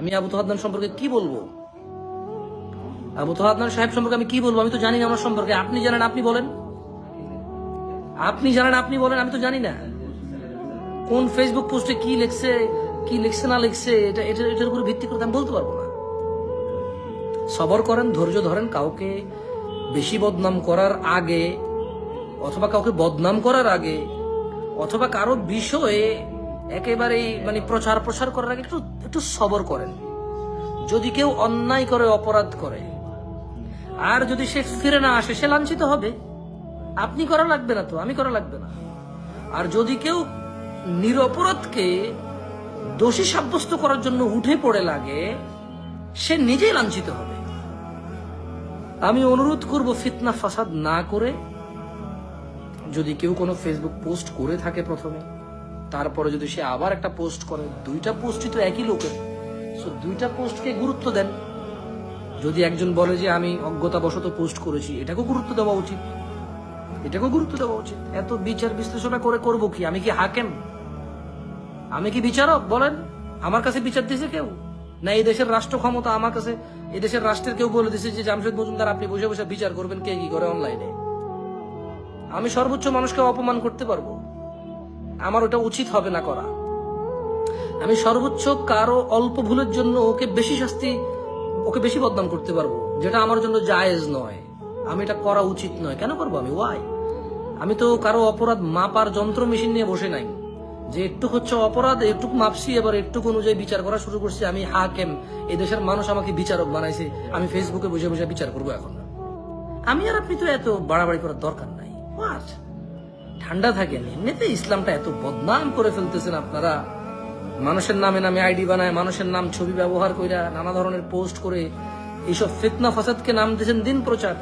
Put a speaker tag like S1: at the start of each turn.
S1: আমি আবু তোহাদ্দান সম্পর্কে কি বলব? আবু তোহাদ্দান সাহেব সম্পর্কে আমি কি বলব? আমি তো জানি না আমার সম্পর্কে। আপনি জানেন, আপনি বলেন। আপনি জানেন, আপনি বলেন, আমি তো জানি না। কোন ফেসবুক পোস্টে কি লিখছে কি লিখছে, না লিখছে, এটা এটা, এটার উপর ভিত্তি করে আমি বলতে পারব না। সবর করেন, ধৈর্য ধরেন, কাউকে বেশি বদনাম করার আগে অথবা কাউকে বদনাম করার আগে অথবা কারও বিষয়ে একেবারে মানে প্রচার প্রসার করার আগে একটু একটু সবর করেন। যদি কেউ অন্যায় করে, অপরাধ করে, আর যদি সে ফিরে না আসে, সে লাঞ্ছিত হবে। আপনি করা লাগবে না তো, আমি করা লাগবে না। আর যদি কেউ নিরপরাধকে দোষী সাব্যস্ত করার জন্য উঠে পড়ে লাগে, সে নিজেই লাঞ্ছিত হবে। আমি অনুরোধ করব ফিতনা ফাসাদ না করে, যদি কেউ কোনো ফেসবুক পোস্ট করে থাকে প্রথমে তারপরে যদি সে আবার একটা পোস্ট করে, দুইটা পোস্টই তো একই লোকের। সো দুইটা পোস্টকে গুরুত্ব দেন। যদি একজন বলে যে, আমি অজ্ঞতাবশত পোস্ট করেছি, এটাকেও গুরুত্ব দেওয়া উচিত। এটাকেও গুরুত্ব দেওয়া উচিত। এত বিচার বিশ্লেষণা করে করব কি? আমি কি হাকেম? আমি কি বিচারক? বলেন, আমার কাছে বিচার দিয়েছে কেউ? না, এই দেশের রাষ্ট্র ক্ষমতা আমার কাছে, এই দেশের রাষ্ট্রের কেউ বলে দিয়েছে যে, জামশেদ মজুমদার, আপনি বসে বসে বিচার করবেন কে কি করে অনলাইনে আমি সর্বোচ্চ মানুষকে অপমান করতে পারব। আমার ওটা উচিত হবে না করা। আমি সর্বোচ্চ কারও অল্প ভুলের জন্য ওকে বেশি শাস্তি, ওকে বেশি বদনাম করতে পারব, যেটা আমার জন্য জায়েজ নয়। আমি এটা করা উচিত নয়। কেন করব আমি? ওয়াই আমি তো কারও অপরাধ মাপার যন্ত্র মেশিন নিয়ে বসে নাই। যে একটু হচ্ছে অপরাধ, একটুকু মাপছি, এবার একটুকু অনুযায়ী বিচার করা শুরু করছি। আমি হাকেম, এই দেশের মানুষ আমাকে বিচারক বানাইছে। আমি ফেসবুকে বসে বসে বিচার করব এখন। আমি আর আপনি তো এত বাড়াবাড়ি করার দরকার নাই? ঠান্ডা থাকেন, এমনিতে ইসলামটা এত বদনাম করে ফেলতেছেন আপনারা। মানুষের নামে নামে আইডি বানায়, মানুষের নাম ছবি ব্যবহার কইরা নানা ধরনের পোস্ট করে এইসব ফিতনা ফাসাদকে নাম দিয়েছেন দিন প্রচার।